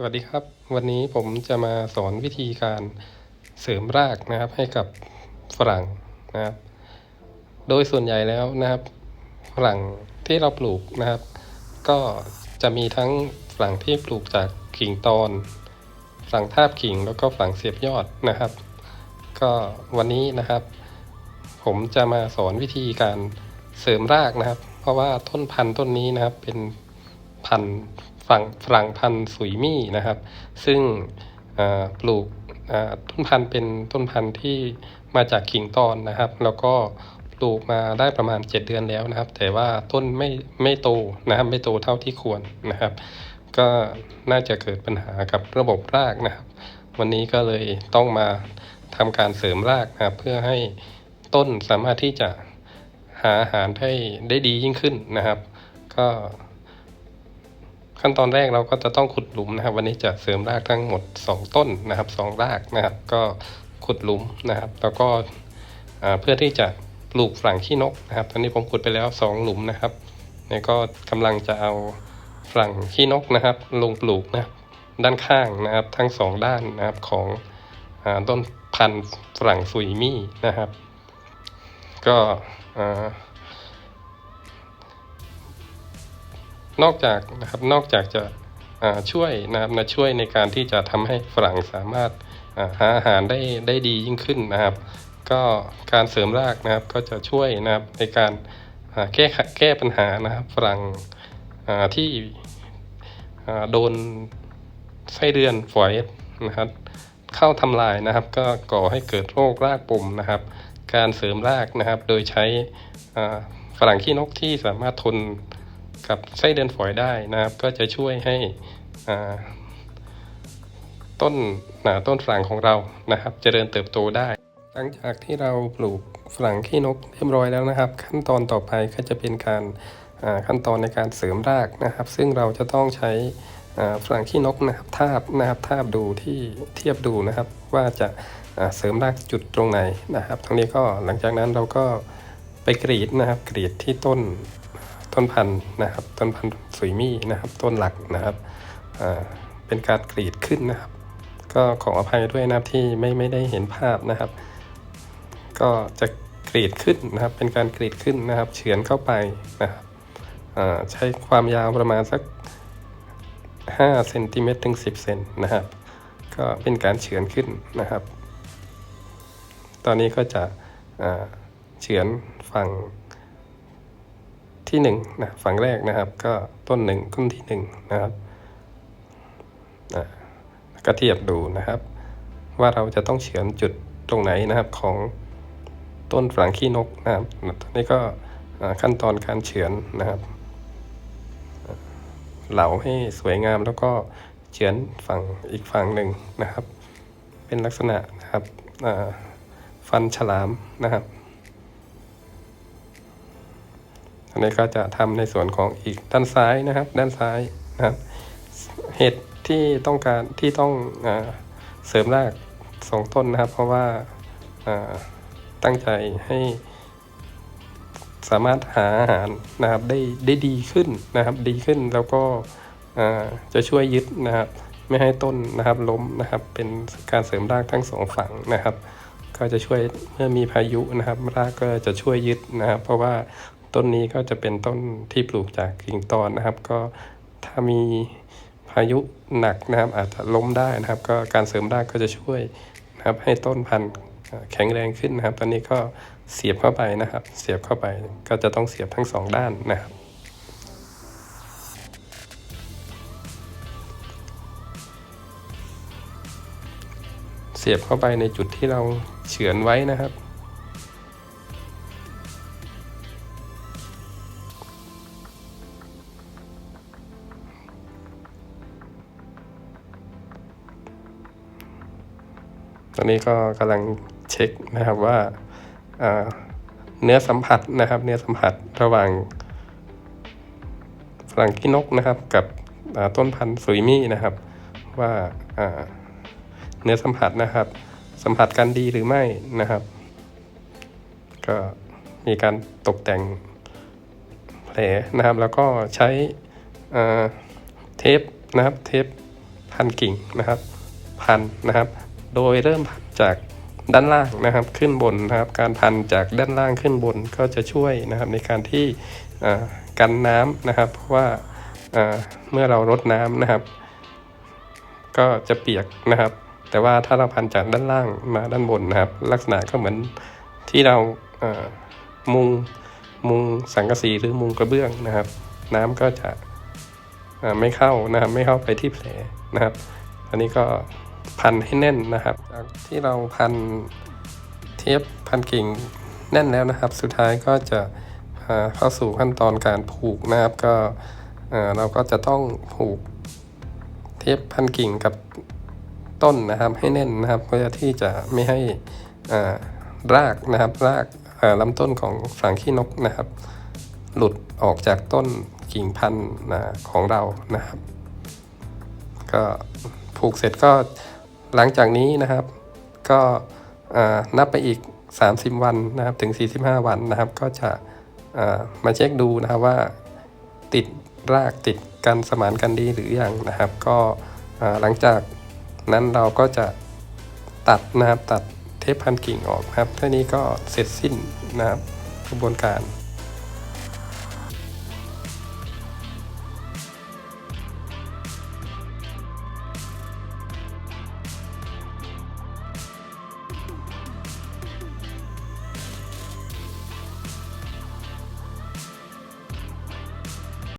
สวัสดีครับ วันนี้ผมจะมาสอนวิธีการเสริมรากนะครับ ให้กับฝรั่งนะครับ โดยส่วนใหญ่แล้วนะครับ ฝรั่งที่เราปลูกนะครับ ก็จะมีทั้งฝรั่งที่ปลูกจากกิ่งตอนฝรั่งทาบกิ่งแล้วก็ฝรั่งเสียบยอดนะครับ ก็วันนี้นะครับ ผมจะมาสอนวิธีการเสริมรากนะครับ เพราะว่าต้นพันธุ์ต้นนี้นะครับเป็นพันธุ์ ฝั่งฝรั่งพันธุ์สุยมี่นะครับ ซึ่งปลูกต้นพันธุ์เป็นต้นพันธุ์ที่มาจากกิ่งตอนนะครับ แล้วก็ปลูกมาได้ประมาณ 7 เดือนแล้วนะครับ แต่ว่าต้นไม่ไม่โตนะครับไม่โตเท่าที่ควรนะครับ ก็น่าจะเกิดปัญหากับระบบรากนะครับ วันนี้ก็เลยต้องมาทำการเสริมรากนะครับ เพื่อให้ต้นสามารถที่จะหาอาหารได้ได้ดียิ่งขึ้นนะครับ ก็ ขั้นตอนแรกเราก็จะต้องขุดหลุมนะครับ วันนี้จะเสริมรากทั้งหมด 2 ต้นนะครับ2รากนะครับ ก็ขุดหลุมนะครับ แล้วก็เพื่อที่จะปลูกฝรั่งขี้นกนะครับ ตอนนี้ผมขุดไปแล้ว 2 หลุมนะครับแล้วก็กำลังจะเอาฝรั่งขี้นกนะครับ ลงปลูกนะด้านข้างนะครับ ทั้งสองด้านนะครับของอต้นพันธุ์ฝรั่งซุยมี่นะครับ ก็ นอกจากนะครับนอกจากจะช่วยนะครับนะช่วยในการที่จะทำให้ฝรั่งสามารถหาอาหารได้ได้ดียิ่งขึ้นนะครับ ก็การเสริมรากนะครับก็จะช่วยนะครับในการแก้ไขแก้ปัญหานะครับฝรั่งที่โดนไส้เดือนฝอยนะครับเข้าทำลายนะครับ ก็ก่อให้เกิดโรครากปุ่มนะครับ การเสริมรากนะครับ โดยใช้ฝรั่งขี้นกที่สามารถทน กับไส้เดือนฝอยได้นะครับ ก็จะช่วยให้ต้นหนาต้นฝรั่งของเรานะครับเจริญเติบโตได้ หลังจากที่เราปลูกฝรั่งขี้นกเรียบร้อยแล้วนะครับ ขั้นตอนต่อไปก็จะเป็นการขั้นตอนในการเสริมรากนะครับ ซึ่งเราจะต้องใช้อ่าฝรั่งขี้นกนะครับทาบนะครับทาบดูที่เทียบดูนะครับ ว่าจะเสริมรากจุดตรงไหนนะครับทั้งนี้ก็หลังจากนั้นเราก็ไปกรีดนะครับกรีดที่ต้น ต้นพันธุ์นะครับ ต้นพันธุ์สุยมี่นะครับ ต้นหลักนะครับเป็นการกรีดขึ้นนะครับ ก็ขออภัยด้วยนะครับที่ไม่ไม่ได้เห็นภาพนะครับ ก็จะกรีดขึ้นนะครับ เป็นการกรีดขึ้นนะครับ เฉือนเข้าไปนะครับใช้ความยาวประมาณสัก5เซนติเมตรถึง 10เซนนะครับ ก็เป็นการเฉือนขึ้นนะครับ ตอนนี้ก็จะเฉือนฝั่ง ที่หนึ่งนะฝั่งแรกนะครับ ก็ต้นหนึ่งต้นที่หนึ่งนะครับอ่าก็เทียบดูนะครับ ว่าเราจะต้องเฉือนจุดตรงไหนนะครับของต้นฝรั่งขี้นกนะครับตอนนี้ก็ขั้นตอนการเฉือนนะครับ เหลาให้สวยงามแล้วก็เฉือนฝั่งอีกฝั่งหนึ่งนะครับ เป็นลักษณะนะครับฟันฉลามนะครับ นนี้ก็จะทำในส่วนของอีกด้านซ้ายนะครับ ด้านซ้ายนะครับเหตุที่ต้องการที่ต้องอเสริมรากสองต้นนะครับ เพราะว่าตั้งใจให้สามารถหาอาหารนะครับได้ได้ดีขึ้นนะครับ ดีขึ้นแล้วก็จะช่วยยึดนะครับ ไม่ให้ต้นนะครับล้มนะครับ เป็นการเสริมรากทั้งสองฝั่งนะครับ ก็จะช่วยเมื่อมีพายุนะครับ รากก็จะช่วยยึดนะครับ เพราะว่า ต้นนี้ก็จะเป็นต้นที่ปลูกจากกิ่งตอนนะครับ ก็ถ้ามีพายุหนักนะครับ อาจจะล้มได้นะครับ ก็การเสริมรากก็จะช่วยนะครับ ให้ต้นพันธุ์แข็งแรงขึ้นนะครับ ตอนนี้ก็เสียบเข้าไปนะครับ เสียบเข้าไปก็จะต้องเสียบทั้งสองด้านนะครับเสียบเข้าไปในจุดที่เราเฉือนไว้นะครับ ตอนนี้ก็กำลังเช็คนะครับว่าเนื้อสัมผัสนะครับ เนื้อสัมผัสระหว่างฝรั่งขี้นกนะครับ กับต้นพันธุ์สุยมี่นะครับ ว่าเนื้อสัมผัสนะครับ สัมผัสกันดีหรือไม่นะครับ ก็มีการตกแต่งแผลนะครับ แล้วก็ใช้เทปนะครับ เทปพันกิ่งนะครับ พันนะครับ โดยเริ่มพันจากด้านล่างนะครับขึ้นบนนะครับการพันจากด้านล่างขึ้นบนก็จะช่วยนะครับในการที่กันน้ำนะครับ เพราะว่าเมื่อเรารดน้ำนะครับ ก็จะเปียกนะครับ แต่ว่าถ้าเราพันจากด้านล่างมาด้านบนนะครับ ลักษณะก็เหมือนที่เรามุงมุงสังกะสีหรือมุงกระเบื้องนะครับ น้ำก็จะไม่เข้านะครับ ไม่เข้าไปที่แผลนะครับ อันนี้ก็ พันให้แน่นนะครับ จากที่เราพันเทปพันกิ่งแน่นแล้วนะครับ สุดท้ายก็จะเข้าสู่ขั้นตอนการผูกนะครับ ก็เราก็จะต้องผูกเทปพันกิ่งกับต้นนะครับให้แน่นนะครับ เพื่อที่จะไม่ให้รากนะครับ รากลำต้นของฝังขี้นกนะครับ หลุดออกจากต้นกิ่งพันธุ์ของเรานะครับ ก็ผูกเสร็จก็ หลังจากนี้นะครับ ก็นับไปอีก 30 วันนะครับถึง 45 วันนะครับ ก็จะมาเช็คดูนะครับว่าติดรากติดกันสมานกันดีหรือยังนะครับ ก็หลังจากนั้นเราก็จะตัดนะครับตัดเทปพันกิ่งออกนะครับเท่านี้ก็เสร็จสิ้นนะครับกระบวนการ